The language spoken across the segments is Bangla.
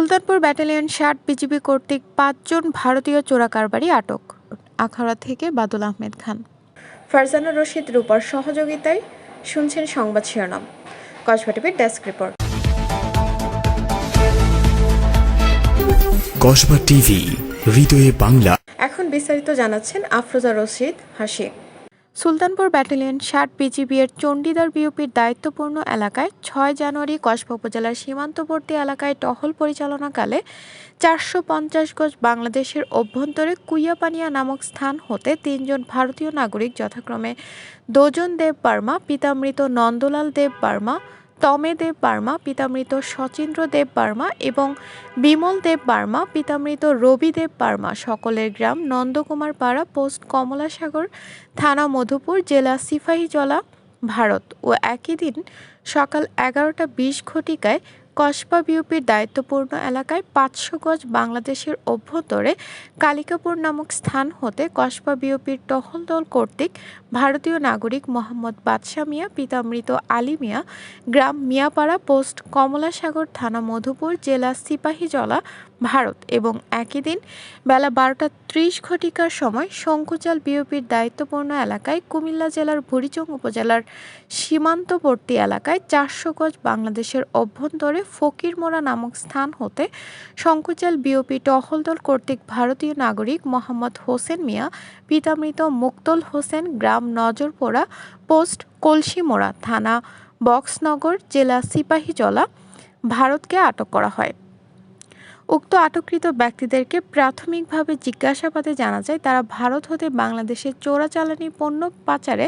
সুলতানপুর ব্যাটালিয়ন ষাট বিজিবি কর্তৃক পাঁচজন ভারতীয় চোরাকারবারি আটক আখাড়া থেকে বাদুল আহমেদ খান। ফারজানা রশিদ রূপার সহযোগিতায় শুনছেন সংবাদ শিরোনাম। কসবা টিভির ডেস্ক রিপোর্ট। কসবা টিভি হৃদয়ে বাংলা। এখন বিস্তারিত জানাচ্ছেন আফরোজা রশিদ হাসি সুলতানপুর ব্যাটালিয়ন ষাট বিজিবি এর চণ্ডীদার বিওপির দায়িত্বপূর্ণ এলাকায় ছয় জানুয়ারি কসবা উপজেলার সীমান্তবর্তী এলাকায় টহল পরিচালনাকালে চারশো পঞ্চাশ গজ বাংলাদেশের অভ্যন্তরে কুইয়াপানিয়া নামক স্থান হতে তিনজন ভারতীয় নাগরিক যথাক্রমে দোজন দেব বার্মা, পিতামৃত নন্দলাল দেব বার্মা তমে দেব বার্মা, পিতামৃত সচিন্দ্র দেব বার্মা এবং বিমল দেব বার্মা, পিতামৃত রবি দেব বার্মা। সকলের গ্রাম নন্দকুমার পাড়া, পোস্ট কমলাসাগর থানা মধুপুর, জেলা সিপাহীজলা, ভারত। ও একই দিন সকাল এগারোটা বিশ ঘটিকায় কসবা বিউপির দায়িত্বপূর্ণ এলাকায় পাঁচশো গজ বাংলাদেশের অভ্যন্তরে কালিকাপুর নামক স্থান হতে কসবা বিউপির টহল দল কর্তৃক ভারতীয় নাগরিক মোহাম্মদ বাদশা মিয়া, পিতামৃত আলী মিয়া, গ্রাম মিয়াপাড়া পোস্ট কমলাসাগর থানা মধুপুর জেলা সিপাহীজলা ভারত এবং একই দিন বেলা বারোটা ত্রিশ ঘটিকার সময় শঙ্কুচাল বিওপির দায়িত্বপূর্ণ এলাকায় কুমিল্লা জেলার বুড়িচং উপজেলার সীমান্তবর্তী এলাকায় চারশো গজ বাংলাদেশের অভ্যন্তরে ফকিরমোড়া নামক স্থান হতে শঙ্কুচাল বিওপি টহলদল কর্তৃক ভারতীয় নাগরিক মোহাম্মদ হোসেন মিয়া, পিতামৃত মুক্তল হোসেন গ্রাম নজরপোড়া পোস্ট কলসিমোড়া থানা বক্সনগর জেলা সিপাহীজলা ভারতকে আটক করা হয়। উক্ত আটককৃত ব্যক্তিদেরকে প্রাথমিকভাবে জিজ্ঞাসাবাদে জানা যায়, তারা ভারত হতে বাংলাদেশে চোরাচালানি পণ্য পাচারে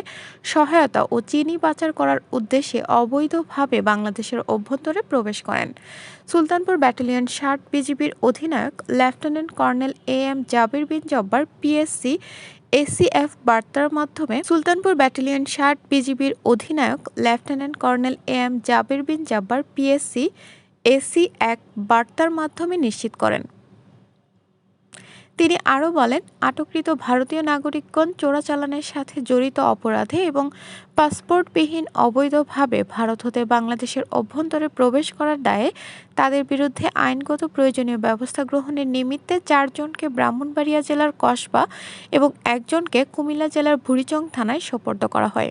সহায়তা ও চিনি পাচার করার উদ্দেশ্যে অবৈধভাবে বাংলাদেশের অভ্যন্তরে প্রবেশ করেন। সুলতানপুর ব্যাটালিয়ন ষাট বিজিবির অধিনায়ক lieutenant colonel A M Jabir Bin Jabbar PSC ACF বার্তার মাধ্যমে সুলতানপুর ব্যাটালিয়ন ষাট বিজিবির অধিনায়ক lieutenant colonel A M Jabir Bin Jabbar PSC AC এক বার্তার মাধ্যমে নিশ্চিত করেন। তিনি আরও বলেন, আটককৃত ভারতীয় নাগরিকগণ চোরাচালানের সাথে জড়িত অপরাধে এবং পাসপোর্টবিহীন অবৈধভাবে ভারত হতে বাংলাদেশের অভ্যন্তরে প্রবেশ করার দায়ে তাদের বিরুদ্ধে আইনগত প্রয়োজনীয় ব্যবস্থা গ্রহণের নিমিত্তে চারজনকে ব্রাহ্মণবাড়িয়া জেলার কসবা এবং একজনকে কুমিল্লা জেলার ভুরিচং থানায় সোপর্দ করা হয়।